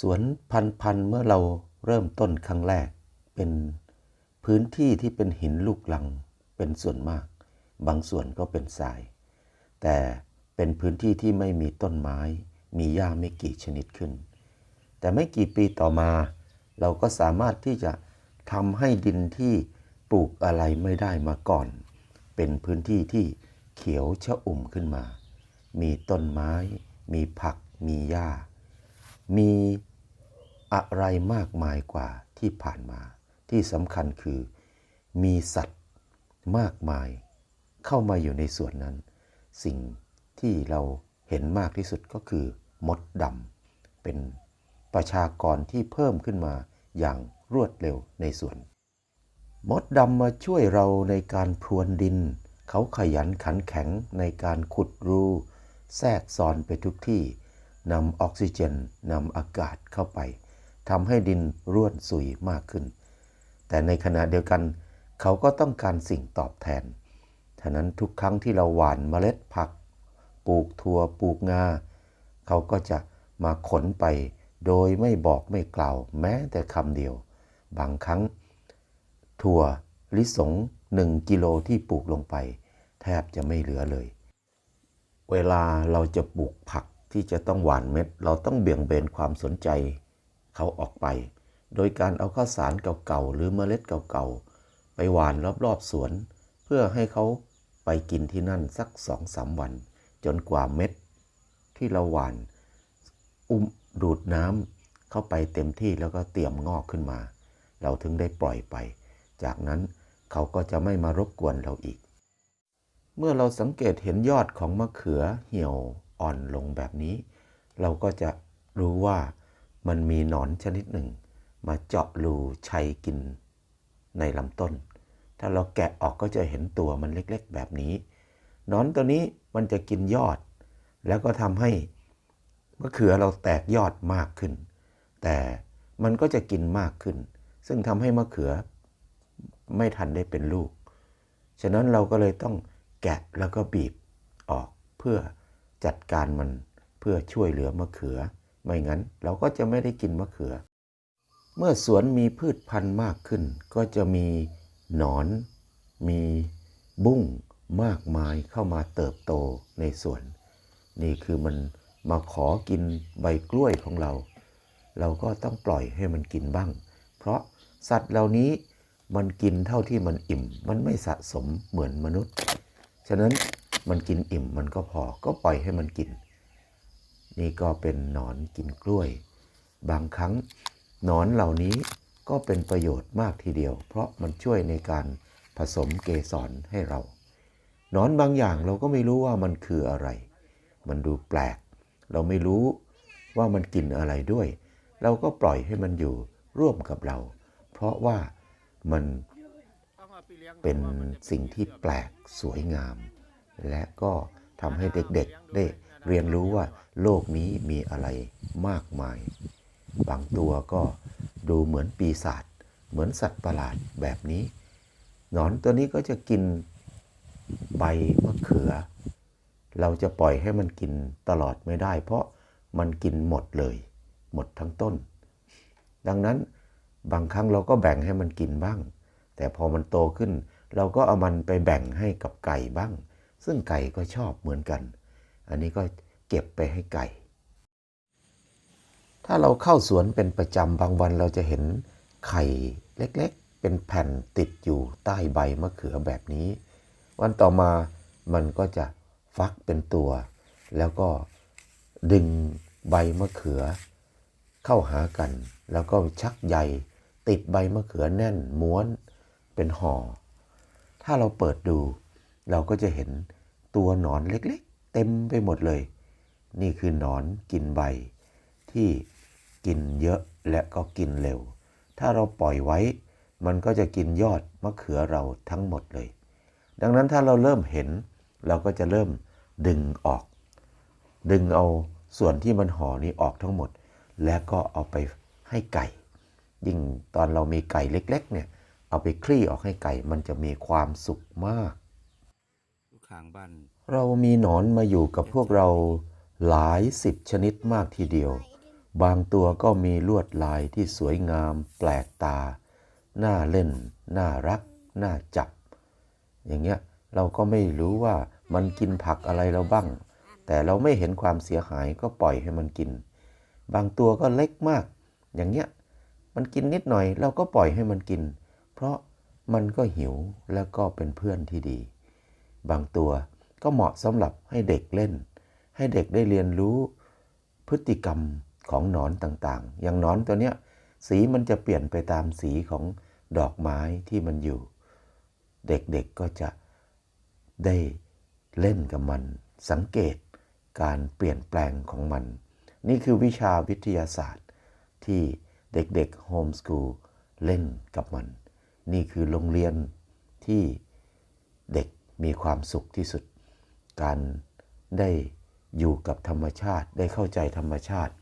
สวนพันพันเมื่อเราเริ่มต้นครั้งแรก เป็นพื้นที่ที่เป็นหินลูกลังเป็นส่วนมาก บางส่วนก็เป็นทราย แต่เป็นพื้นที่ที่ไม่มีต้นไม้ มีหญ้าไม่กี่ชนิดขึ้น แต่ไม่กี่ปีต่อมา เราก็สามารถที่จะทำให้ดินที่ปลูกอะไรไม่ได้มาก่อน เป็นพื้นที่ที่เขียวชะอุ่มขึ้นมา มีต้นไม้ มีผัก มีหญ้า มี อะไรมากมายกว่าที่ผ่านมา ที่สำคัญคือมีสัตว์มากมายเข้ามาอยู่ในส่วนนั้น สิ่งที่เราเห็นมากที่สุดก็คือ มดดำเป็นประชากรที่เพิ่มขึ้นมาอย่างรวดเร็วในส่วน มดดำมาช่วยเราในการพรวนดิน เขาขยันขันแข็งในการขุดรู แทรกซ้อนไปทุกที่นำออกซิเจนนำอากาศเข้าไป ทำให้ดินร่วนสุยมากขึ้น แต่ในขณะเดียวกัน เขาก็ต้องการสิ่งตอบแทนฉะนั้นทุกครั้งที่เราหว่านเมล็ดผัก ปลูกถั่วปลูกงาเขาก็จะมาขนไปโดยไม่บอกไม่กล่าวแม้แต่คำเดียว บางครั้ง ถั่วลิสงหนึ่งกิโลที่ปลูกลงไป แทบจะไม่เหลือเลย เวลาเราจะปลูกผักที่จะต้องหว่านเม็ด เราต้องเบี่ยงเบนความสนใจ เขาออกไป โดยการเอาข้าวสารเก่าๆหรือเมล็ดเก่าๆ ไปหว่านรอบๆสวน เพื่อให้เขาไปกินที่นั่นสักสองสามวัน จนกว่าเม็ด ที่เราหว่าน อุ้มดูดน้ำเข้าไปเต็มที่แล้วก็เตรียมงอกขึ้นมา เราถึงได้ปล่อยไป จากนั้นเขาก็จะไม่มารบกวนเราอีก เมื่อเราสังเกตเห็นยอดของมะเขือเหี่ยวอ่อนลงแบบนี้ เราก็จะรู้ว่า มันมีหนอนชนิดหนึ่ง มาเจาะรูชัยกินในลำต้น ถ้าเราแกะออกก็จะเห็นตัวมันเล็กๆ แบบนี้หนอนตัวนี้มันจะกินยอด แล้วก็ทำให้มะเขือเราแตกยอดมากขึ้น แต่มันก็จะกินมากขึ้น ซึ่งทำให้มะเขือไม่ทันได้เป็นลูก ฉะนั้นเราก็เลยต้องแกะแล้วก็บีบออกเพื่อจัดการมันเพื่อช่วยเหลือมะเขือ ไม่งั้นเราก็จะไม่ได้กินมะเขือ เมื่อสวนมีพืชพันธุ์มากขึ้น ก็จะมีหนอน มีบุ้งมากมายเข้ามาเติบโตในสวน นี่คือมันมาขอกินใบกล้วยของเรา เราก็ต้องปล่อยให้มันกินบ้าง เพราะสัตว์เหล่านี้มันกินเท่าที่มันอิ่ม มันไม่สะสมเหมือนมนุษย์ ฉะนั้นมันกินอิ่มมันก็พอก็ปล่อยให้มันกิน นี่ก็เป็นหนอนกินกล้วย บางครั้งหนอนเหล่านี้ก็เป็นประโยชน์มากทีเดียว เพราะมันช่วยในการผสมเกสรให้เรา หนอนบางอย่างเราก็ไม่รู้ว่ามันคืออะไร มันดูแปลก เราไม่รู้ว่ามันกินอะไรด้วย เราก็ปล่อยให้มันอยู่ร่วมกับเรา เพราะว่ามันเป็นสิ่งที่แปลกสวยงาม และก็ทำให้เด็กๆได้ เรียนรู้ว่าโลกนี้มีอะไรมากมาย บางตัวก็ดูเหมือนปีศาจเหมือนสัตว์ประหลาดแบบนี้ หนอนตัวนี้ก็จะกินใบมะเขือ เราจะปล่อยให้มันกินตลอดไม่ได้ เพราะมันกินหมดเลย หมดทั้งต้น ดังนั้นบางครั้งเราก็แบ่งให้มันกินบ้าง แต่พอมันโตขึ้น เราก็เอามันไปแบ่งให้กับไก่บ้าง ซึ่งไก่ก็ชอบเหมือนกัน อันนี้ก็เก็บไปให้ไก่ ถ้าเราเข้าสวนเป็นประจำบางวันเราจะเห็นไข่เล็กๆ เป็นแผ่นติดอยู่ใต้ใบมะเขือแบบนี้ วันต่อมามันก็จะฟักเป็นตัว แล้วก็ดึงใบมะเขือ เข้าหากัน แล้วก็ชักใยติดใบมะเขือแน่นม้วนเป็นห่อ ถ้าเราเปิดดู เราก็จะเห็นตัวหนอนเล็ก เต็มไปหมดเลย นี่คือหนอนกินใบ ที่กินเยอะและก็กินเร็ว ถ้าเราปล่อยไว้ มันก็จะกินยอดมะเขือเราทั้งหมดเลย ดังนั้นถ้าเราเริ่มเห็น เราก็จะเริ่มดึงออก ดึงเอาส่วนที่มันห่อนี้ออกทั้งหมด แล้วก็เอาไปให้ไก่ ยิ่งตอนเรามีไก่เล็ก ๆ เนี่ยเอาไปคลี่ออกให้ไก่มันจะมีความสุขมากข้างบ้าน เรามีหนอนมาอยู่กับพวกเราหลายสิบชนิดมากทีเดียว บางตัวก็มีลวดลายที่สวยงาม แปลกตา น่าเล่น น่ารัก น่าจับ อย่างเงี้ยเราก็ไม่รู้ว่ามันกินผักอะไรเราบ้าง แต่เราไม่เห็นความเสียหายก็ปล่อยให้มันกิน บางตัวก็เล็กมาก อย่างเงี้ยมันกินนิดหน่อยเราก็ปล่อยให้มันกิน เพราะมันก็หิวแล้วก็เป็นเพื่อนที่ดี บางตัว ก็เหมาะสำหรับให้เด็กเล่น ให้เด็กได้เรียนรู้พฤติกรรมของหนอนต่างๆ อย่างหนอนตัวเนี้ยสีมันจะเปลี่ยนไปตามสีของดอกไม้ที่มันอยู่ เด็กๆก็จะได้เล่นกับมัน สังเกตการเปลี่ยนแปลงของมัน นี่คือวิชาวิทยาศาสตร์ ที่เด็กๆโฮมส o ูลเล่นกับมัน นี่คือโรงเรียนที่เด็กมีความสุขที่สุด การได้อยู่กับธรรมชาติ ได้เข้าใจธรรมชาติ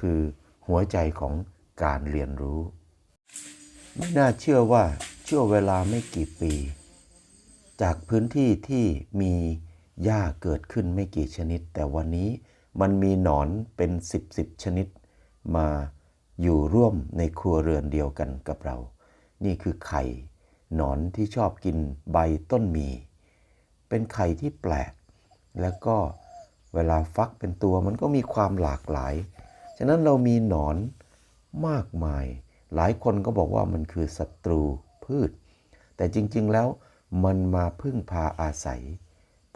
คือหัวใจของการเรียนรู้ ไม่น่าเชื่อว่าช่วงเวลาไม่กี่ปี จากพื้นที่ที่มีหญ้าเกิดขึ้นไม่กี่ชนิด แต่วันนี้มันมีหนอนเป็นสิบสิบชนิด มาอยู่ร่วมในครัวเรือนเดียวกันกับเรา นี่คือไข่ หนอนที่ชอบกินใบต้นมี เป็นไข่ที่แปลก แล้วก็เวลาฟักเป็นตัวมันก็มีความหลากหลาย ฉะนั้นเรามีหนอนมากมาย หลายคนก็บอกว่ามันคือศัตรูพืช แต่จริงๆแล้วมันมาพึ่งพาอาศัย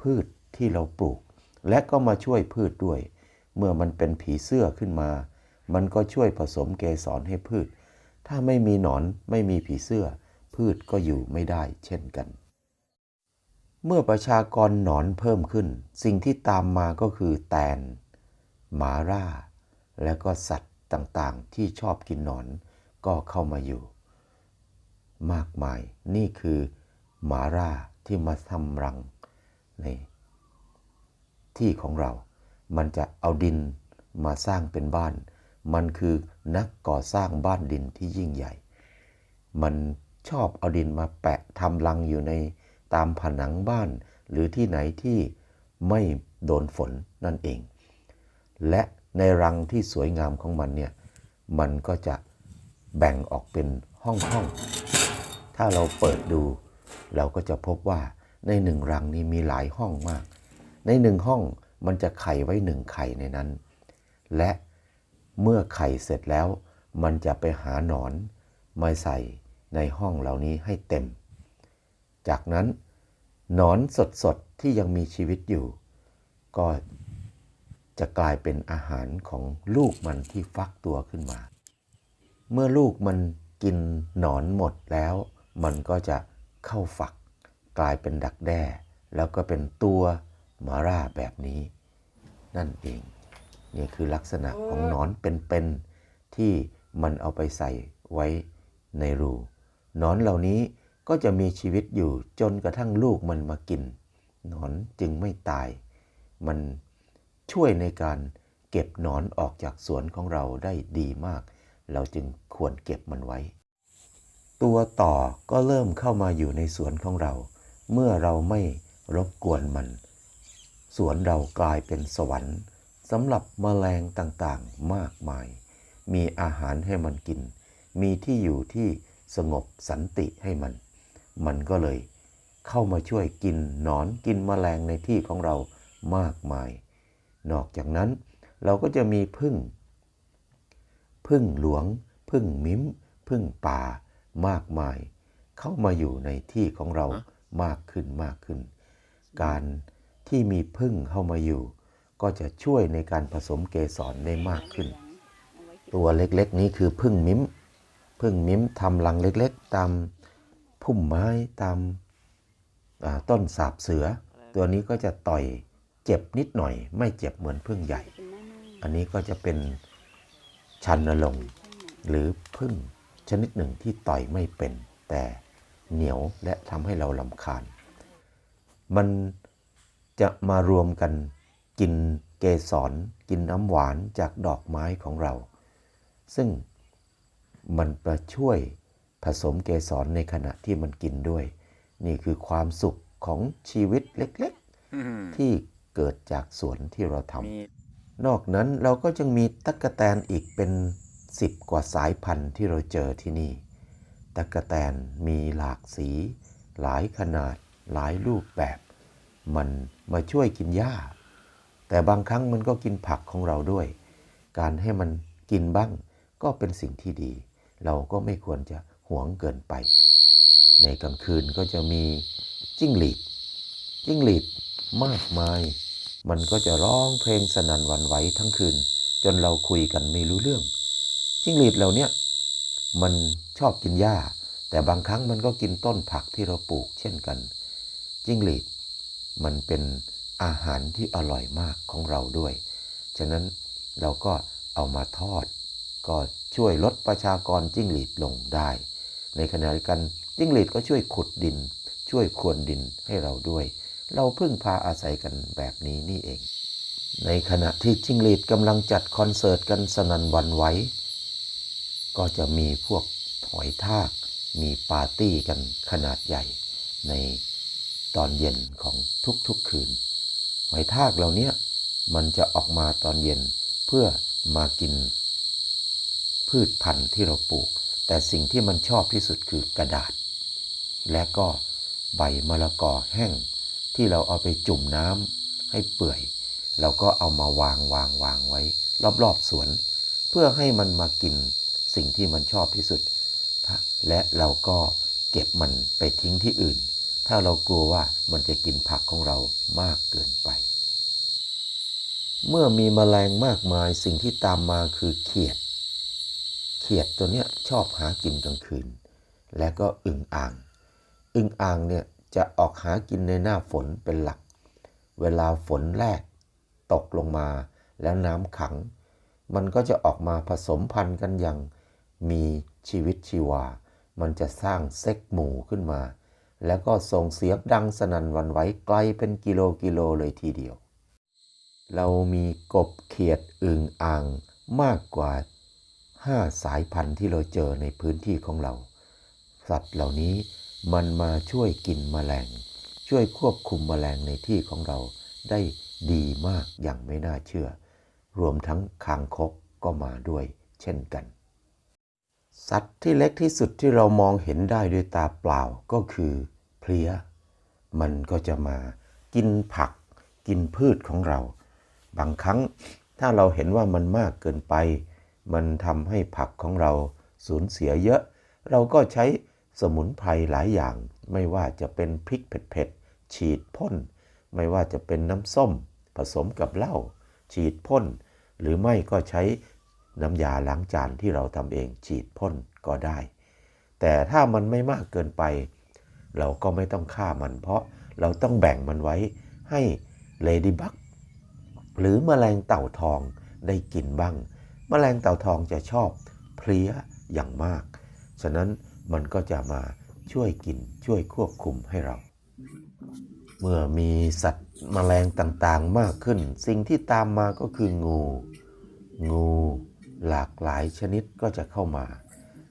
พืชที่เราปลูก และก็มาช่วยพืชด้วย เมื่อมันเป็นผีเสื้อขึ้นมา มันก็ช่วยผสมเกสรให้พืช ถ้าไม่มีหนอนไม่มีผีเสื้อ พืชก็อยู่ไม่ได้เช่นกัน เมื่อประชากรหนอนเพิ่มขึ้น สิ่งที่ตามมาก็คือแตน หมาร่า และก็สัตว์ต่างๆ ที่ชอบกินหนอนก็เข้ามาอยู่ มากมายนี่คือหมาร่าที่มาทำรังในที่ของเรา มันจะเอาดินมาสร้างเป็นบ้าน มันคือนักก่อสร้างบ้านดินที่ยิ่งใหญ่ มันชอบเอาดินมาแปะทำรังอยู่ใน ตามผนังบ้าน หรือที่ไหนที่ไม่โดนฝนนั่นเอง และในรังที่สวยงามของมันเนี่ยมันก็จะแบ่งออกเป็นห้องห้อง ถ้าเราเปิดดู เราก็จะพบว่าในหนึ่งรังนี้มีหลายห้องมาก ในหนึ่งห้องมันจะไข่ไว้หนึ่งไข่ในนั้น และเมื่อไข่เสร็จแล้ว มันจะไปหาหนอนมาใส่ในห้องเหล่านี้ให้เต็ม จากนั้นหนอนสดๆที่ยังมีชีวิตอยู่ ก็จะกลายเป็นอาหารของลูกมันที่ฟักตัวขึ้นมา เมื่อลูกมันกินหนอนหมดแล้ว มันก็จะเข้าฝัก กลายเป็นดักแด้ แล้วก็เป็นตัวหมาร่าแบบนี้ นั่นเอง นี่คือลักษณะของหนอนเป็นๆที่มันเอาไปใส่ไว้ในรูหนอนเหล่านี้ ก็จะมีชีวิตอยู่จนกระทั่งลูกมันมากิน หนอนจึงไม่ตาย มันช่วยในการเก็บหนอนออกจากสวนของเราได้ดีมาก เราจึงควรเก็บมันไว้ ตัวต่อก็เริ่มเข้ามาอยู่ในสวนของเรา เมื่อเราไม่รบกวนมัน สวนเรากลายเป็นสวรรค์สำหรับแมลงต่างๆมากมาย มีอาหารให้มันกิน มีที่อยู่ที่สงบสันติให้มัน มันก็เลยเข้ามาช่วยกินหนอนกินแมลงในที่ของเรามากมาย นอกจากนั้นเราก็จะมีพึ่ง พึ่งหลวง พึ่งมิ้ม พึ่งป่ามากมาย เข้ามาอยู่ในที่ของเรามากขึ้นมากขึ้น การที่มีพึ่งเข้ามาอยู่ ก็จะช่วยในการผสมเกสรได้มากขึ้น ตัวเล็กๆนี้คือพึ่งมิ้ม พึ่งมิ้มทำรังเล็กๆตาม พุ่มไม้ตามอ่าต้นสาบเสือ ตัวนี้ก็จะต่อยเจ็บนิดหน่อย ไม่เจ็บเหมือนพึ่งใหญ่ อันนี้ก็จะเป็นชันนลงค์หรือพึ่งชนิดหนึ่งที่ต่อยไม่เป็น แต่เหนียวและทำให้เราลำคาญ มันจะมารวมกันกินเกสรกินน้ำหวานจากดอกไม้ของเรา ซึ่งมันมาช่วย ผสมเกสรในขณะที่มันกินด้วย นี่คือความสุขของชีวิตเล็กๆ ที่เกิดจากสวนที่เราทำมีนอกนั้นเราก็ยังมีตั๊กแตนอีกเป็นสิบกว่าสายพันธุ์ที่เราเจอที่นี่ตั๊กแตนมีหลากสี หลายขนาด หลายรูปแบบ มันมาช่วยกินหญ้า แต่บางครั้งมันก็กินผักของเราด้วย การให้มันกินบ้างก็เป็นสิ่งที่ดี เราก็ไม่ควรจะ หวงเกินไป ในกลางคืนก็จะมีจิ้งหรีดจิ้งหรีดมากมาย มันก็จะร้องเพลงสนั่นหวันไหวทั้งคืน จนเราคุยกันไม่รู้เรื่อง จิ้งหรีดเหล่านี้มันชอบกินหญ้า แต่บางครั้งมันก็กินต้นผักที่เราปลูกเช่นกัน จิ้งหรีดมันเป็นอาหารที่อร่อยมากของเราด้วย ฉะนั้นเราก็เอามาทอด ก็ช่วยลดประชากรจิ้งหรีดลงได้ ในขณะเดียวกันจิ้งหรีดก็ช่วยขุดดิน ช่วยครวนดินให้เราด้วย เราพึ่งพาอาศัยกันแบบนี้นี่เอง ในขณะที่จิ้งหรีดกำลังจัดคอนเสิร์ตกันสนันวันไหวก็จะมีพวกหอยทาก มีปาร์ตี้กันขนาดใหญ่ ในตอนเย็นของทุกๆคืนหอยทากเหล่านี้มันจะออกมาตอนเย็นเพื่อมากิน พืชพันธุ์ที่เราปลูก แต่สิ่งที่มันชอบที่สุดคือกระดาษ และก็ใบมะละกอแห้งที่เราเอาไปจุ่มน้ำให้เปื่อย เราก็เอามาวางวางวางไว้ รอบๆสวน เพื่อให้มันมากินสิ่งที่มันชอบที่สุด และเราก็เก็บมันไปทิ้งที่อื่น ถ้าเรากลัวว่ามันจะกินผักของเรามากเกินไป เมื่อมีแมลงมากมายสิ่งที่ตามมาคือเขียด ขียดตัวเนี้ยชอบหากินกลางคืน และก็อึ่งอ่าง อึ่งอ่างเนี่ยจะออกหากินในหน้าฝนเป็นหลัก เวลาฝนแรกตกลงมาแล้วน้ำขัง มันก็จะออกมาผสมพันธุ์กันอย่างมีชีวิตชีวา มันจะสร้างเซ็กหมู่ขึ้นมา แล้วก็ส่งเสียงดังสนั่นวันไหวไกลเป็นกิโลกิโลเลยทีเดียว เรามีกบเขียดอึ่งอ่างมากกว่า 5 สายพันธุ์ที่เราเจอในพื้นที่ของเรา สัตว์เหล่านี้มันมาช่วยกินแมลง ช่วยควบคุมแมลงในที่ของเราได้ดีมากอย่างไม่น่าเชื่อ รวมทั้งคางคกก็มาด้วย เช่นกัน สัตว์ที่เล็กที่สุดที่เรามองเห็นได้ด้วยตาเปล่าก็คือเพลี้ย มันก็จะมากินผัก กินพืชของเรา บางครั้งถ้าเราเห็นว่ามันมากเกินไป มันทำให้ผักของเราสูญเสียเยอะ เราก็ใช้สมุนไพรหลายอย่าง ไม่ว่าจะเป็นพริกเผ็ดๆฉีดพ่น ไม่ว่าจะเป็นน้ำส้ม ผสมกับเหล้าฉีดพ่น หรือไม่ก็ใช้น้ำยาล้างจานที่เราทำเองฉีดพ่นก็ได้ แต่ถ้ามันไม่มากเกินไป เราก็ไม่ต้องฆ่ามัน เพราะเราต้องแบ่งมันไว้ให้เลดี้บักหรือแมลงเต่าทองได้กินบ้าง แมลงเต่าทองจะชอบเพลี้ยอย่างมาก ฉะนั้นมันก็จะมาช่วยกินช่วยควบคุมให้เรา เมื่อมีสัตว์แมลงต่างๆมากขึ้น สิ่งที่ตามมาก็คืองู งูหลากหลายชนิดก็จะเข้ามา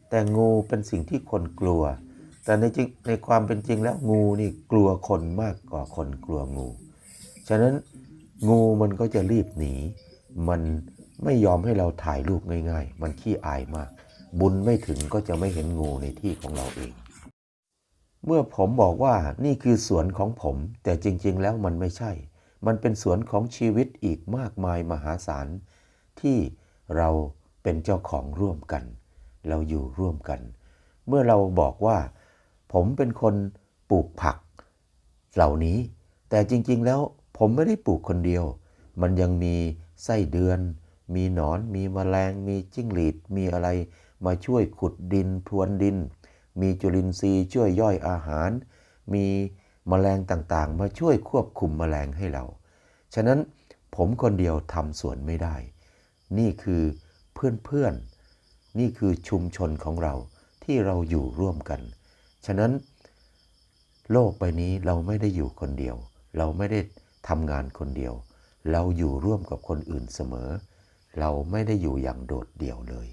แต่งูเป็นสิ่งที่คนกลัว แต่ในจริงในความเป็นจริงแล้วงูนี่กลัวคนมากกว่าคนกลัวงู ฉะนั้นงูมันก็จะรีบหนี มัน ไม่ยอมให้เราถ่ายรูปง่าย ๆ มันขี้อายมาก บุญไม่ถึงก็จะไม่เห็นงูในที่ของเราเอง เมื่อผมบอกว่านี่คือสวนของผม แต่จริงๆแล้วมันไม่ใช่ มันเป็นสวนของชีวิตอีกมากมายมหาศาลที่เราเป็นเจ้าของร่วมกัน เราอยู่ร่วมกัน เมื่อเราบอกว่า ผมเป็นคนปลูกผัก เหล่านี้ แต่จริงๆแล้วผมไม่ได้ปลูกคนเดียว มันยังมีไส้เดือน มีหนอน มีแมลง มีจิ้งหรีด มีอะไรมาช่วยขุดดินพรวนดิน มีจุลินทรีย์ช่วยย่อยอาหาร มีแมลงต่างๆ มาช่วยควบคุมแมลงให้เรา ฉะนั้นผมคนเดียวทำสวนไม่ได้ นี่คือเพื่อนๆ นี่คือชุมชนของเราที่เราอยู่ร่วมกัน ฉะนั้น โลกใบนี้เราไม่ได้อยู่คนเดียว เราไม่ได้ทำงานคนเดียว เราอยู่ร่วมกับคนอื่นเสมอ เราไม่ได้อยู่อย่างโดดเดี่ยวเลย